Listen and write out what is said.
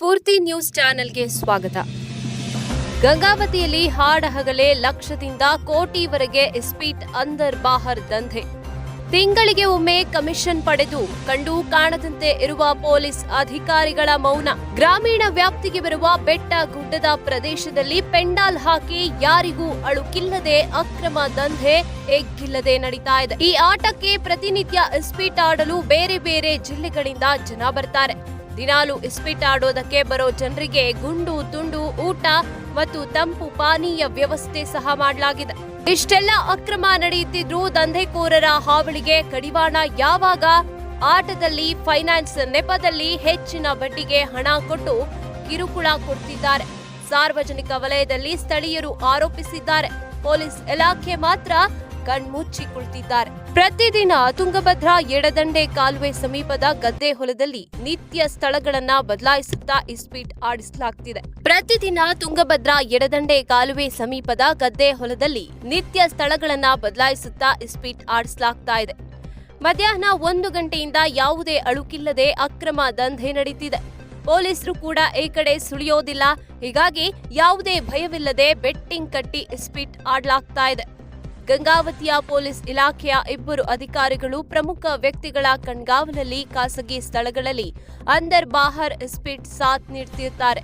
ಸ್ಫೂರ್ತಿ news ಚಾನೆಲ್ಗೆ ಸ್ವಾಗತ. ಗಂಗಾವತಿಯಲ್ಲಿ ಹಾಡಹಗಲೇ ಲಕ್ಷದಿಂದ ಕೋಟಿವರೆಗೆ ಇಸ್ಪೀಟ್ ಅಂದರ್ ಬಾಹರ್ ದಂಧೆ. ತಿಂಗಳಿಗೆ ಒಮ್ಮೆ ಕಮಿಷನ್ ಪಡೆದು ಕಂಡು ಕಾಣದಂತೆ ಇರುವ ಪೊಲೀಸ್ ಅಧಿಕಾರಿಗಳ ಮೌನ. ಗ್ರಾಮೀಣ ವ್ಯಾಪ್ತಿಗೆ ಬರುವ ಬೆಟ್ಟ ಗುಡ್ಡದ ಪ್ರದೇಶದಲ್ಲಿ ಪೆಂಡಾಲ್ ಹಾಕಿ ಯಾರಿಗೂ ಅಳುಕಿಲ್ಲದೆ ಅಕ್ರಮ ದಂಧೆ ಎಗ್ಗಿಲ್ಲದೆ ನಡೀತಾ ಇದೆ. ಈ ಆಟಕ್ಕೆ ಪ್ರತಿನಿತ್ಯ ಇಸ್ಪೀಟ್ ಆಡಲು ಬೇರೆ ಬೇರೆ ಜಿಲ್ಲೆಗಳಿಂದ ಜನ ಬರ್ತಾರೆ. ದಿನಾಲು ಇಸ್ಪೀಟ್ ಆಡೋದಕ್ಕೆ ಬರೋ ಜನರಿಗೆ ಗುಂಡು ತುಂಡು ಊಟ ಮತ್ತು ತಂಪು ಪಾನೀಯ ವ್ಯವಸ್ಥೆ ಸಹ ಮಾಡಲಾಗಿದೆ. ಇಷ್ಟೆಲ್ಲ ಅಕ್ರಮ ನಡೆಯುತ್ತಿದ್ರು ದಂಧೆಕೋರರ ಹಾವಳಿಗೆ ಕಡಿವಾಣ ಯಾವಾಗ? ಆಟದಲ್ಲಿ, ಫೈನಾನ್ಸ್ ನೆಪದಲ್ಲಿ ಹೆಚ್ಚಿನ ಬಡ್ಡಿಗೆ ಹಣ ಕೊಟ್ಟು ಕಿರುಕುಳ ಕೊಡ್ತಿದ್ದಾರೆ. ಸಾರ್ವಜನಿಕ ವಲಯದಲ್ಲಿ ಸ್ಥಳೀಯರು ಆರೋಪಿಸಿದ್ದಾರೆ. ಪೊಲೀಸ್ ಇಲಾಖೆ ಮಾತ್ರ ಕಣ್ಮುಚ್ಚಿ ಕುಳಿತಿದ್ದಾರೆ ಪ್ರತಿದಿನ ತುಂಗಭದ್ರಾ ಎಡದಂಡೆ ಕಾಲುವೆ ಸಮೀಪದ ಗದ್ದೆ ಹೊಲದಲ್ಲಿ ನಿತ್ಯ ಸ್ಥಳಗಳನ್ನ ಬದಲಾಯಿಸುತ್ತಾ ಇಸ್ಪೀಟ್ ಆಡಿಸಲಾಗ್ತಿದೆ. ಪ್ರತಿದಿನ ತುಂಗಭದ್ರಾ ಎಡದಂಡೆ ಕಾಲುವೆ ಸಮೀಪದ ಗದ್ದೆ ಹೊಲದಲ್ಲಿ ನಿತ್ಯ ಸ್ಥಳಗಳನ್ನ ಬದಲಾಯಿಸುತ್ತಾ ಇಸ್ಪೀಟ್ ಆಡಿಸಲಾಗ್ತಾ ಇದೆ. ಮಧ್ಯಾಹ್ನ ಒಂದು ಗಂಟೆಯಿಂದ ಯಾವುದೇ ಅಳುಕಿಲ್ಲದೆ ಅಕ್ರಮ ದಂಧೆ ನಡೀತಿದೆ. ಪೊಲೀಸರು ಕೂಡ ಈ ಕಡೆ ಸುಳಿಯೋದಿಲ್ಲ. ಹೀಗಾಗಿ ಯಾವುದೇ ಭಯವಿಲ್ಲದೆ ಬೆಟ್ಟಿಂಗ್ ಕಟ್ಟಿ ಇಸ್ಪೀಟ್ ಆಡಲಾಗ್ತಾ ಇದೆ. ಗಂಗಾವತಿಯ ಪೊಲೀಸ್ ಇಲಾಖೆಯ ಇಬ್ಬರು ಅಧಿಕಾರಿಗಳು ಪ್ರಮುಖ ವ್ಯಕ್ತಿಗಳ ಕಣ್ಗಾವಲಲ್ಲಿ ಖಾಸಗಿ ಸ್ಥಳಗಳಲ್ಲಿ ಅಂದರ್ ಬಾಹರ್ ಸ್ಪೀಡ್ ಸಾಥ್ ನೀಡುತ್ತಿದ್ದಾರೆ